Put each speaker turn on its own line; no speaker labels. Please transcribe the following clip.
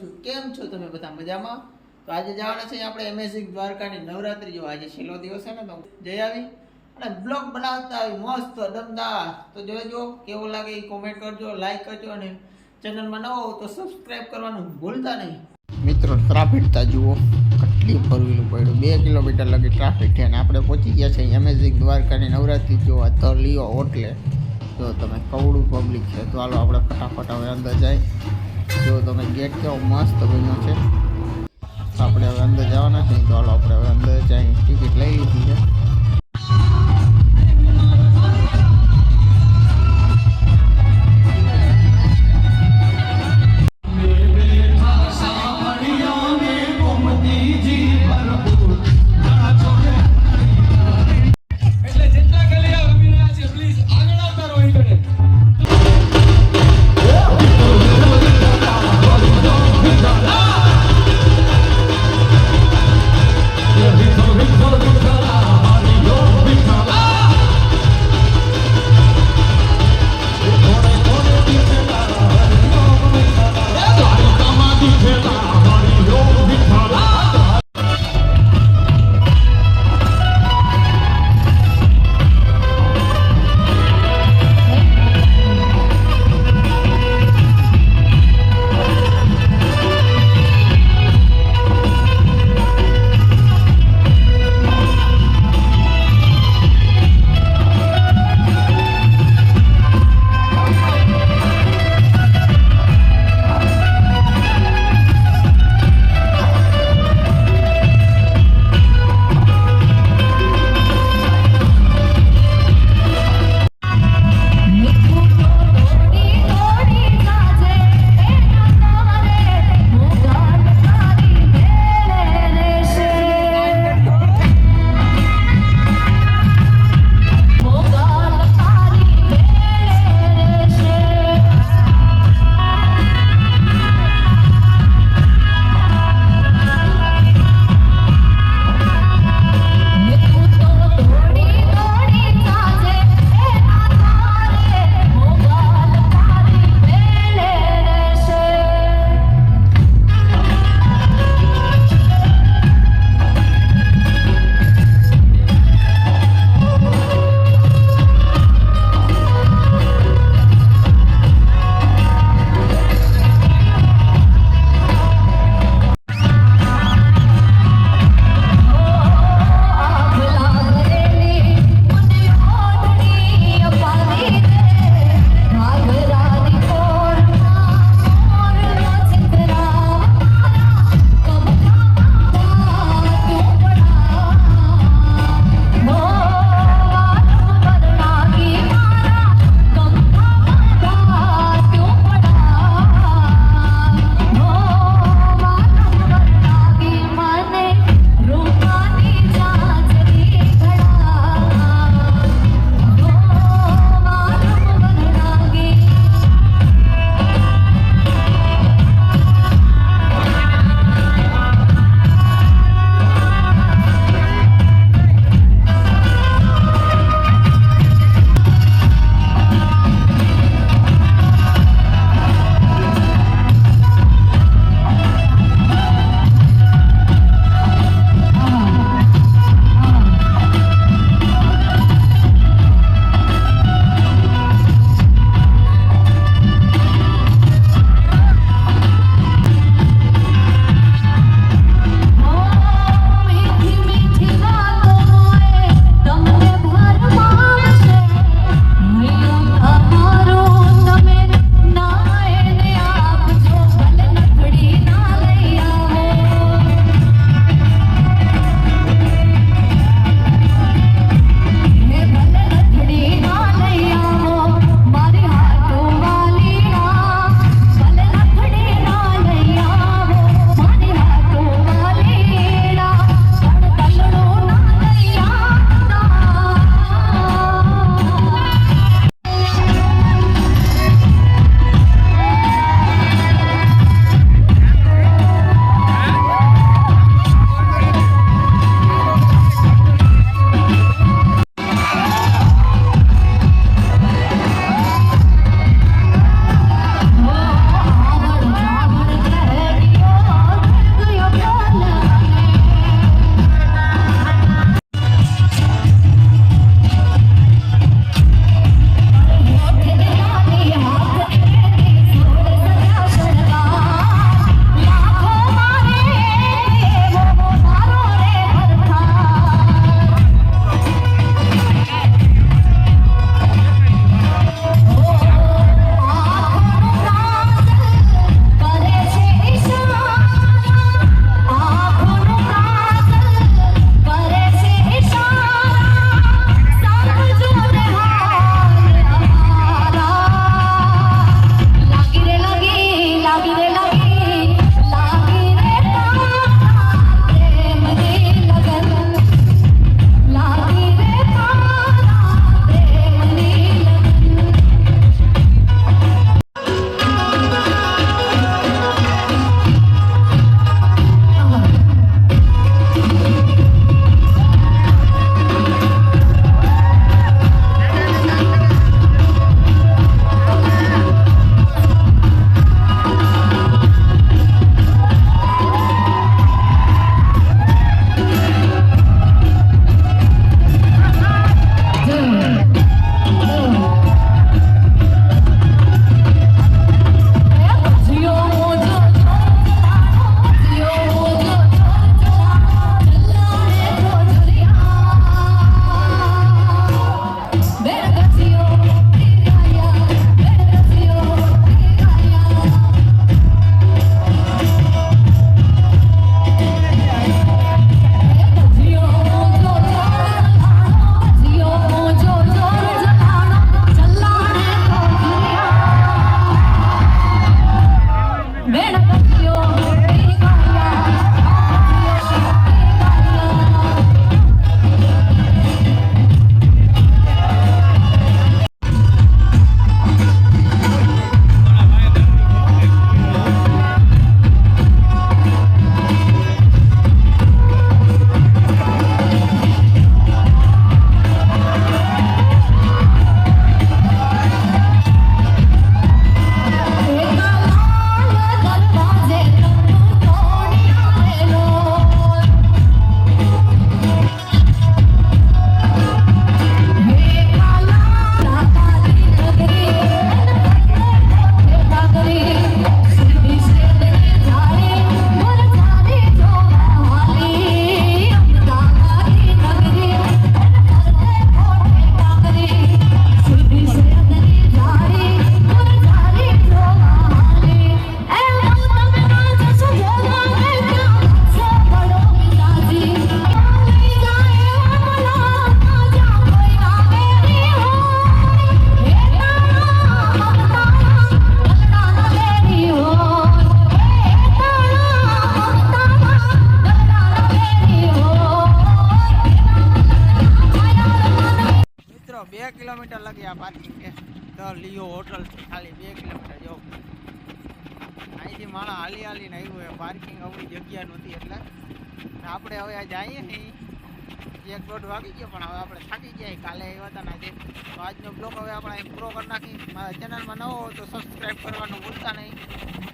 છું. કેમ છો તમે બધા મજામાં? તો આજે જવાના છે આપણે એમેઝિંગ દ્વારકાની નવરાત્રી. જો આજે છેલ્લો દિવસ છે ને, તો જઈ આવી અને બ્લોગ બનાવતા આવી મસ્ત, દમદાર. તો જોજો કેવો લાગે એ કોમેન્ટ કરજો લાઈક કરજો અને ચેનલમાં નવો હો તો સબસ્ક્રાઈબ કરવાનું ભૂલતા નહીં. મિત્રો ટ્રાફિક તા જુઓ. કેટલી ફરવેલું પડ્યું. બે કિલોમીટર લગી ટ્રાફિક છે અને આપણે પહોંચી ગયા છે એમેઝિંગ દ્વારકાની નવરાત્રી જોવા તો લીઓ હોટલે. જો તમે કવડું પબ્લિક છે. તો હાલો આપણે ફટાફટ હવે અંદર જાય જો તમે ગેટ કેવો મસ્ત બન્યો છે. આપણે હવે અંદર જવાના છે તો હાલો, આપણે હવે અંદર જઈ ટિકિટ 여 보, માણસ હાલી હાલીને આવ્યું હોય. પાર્કિંગ આપણી જગ્યા નહોતી એટલે. આપણે હવે આ જઈએ નહીં એક દોઢ વાગી ગયો, પણ હવે આપણે થાકી ગયા કાલે આવ્યા હતા આજે. તો આજનો બ્લોગ હવે આપણે પૂરો કરી નાખી મારા ચેનલમાં નવો હોય તો સબસ્ક્રાઈબ કરવાનું ભૂલતા નહીં.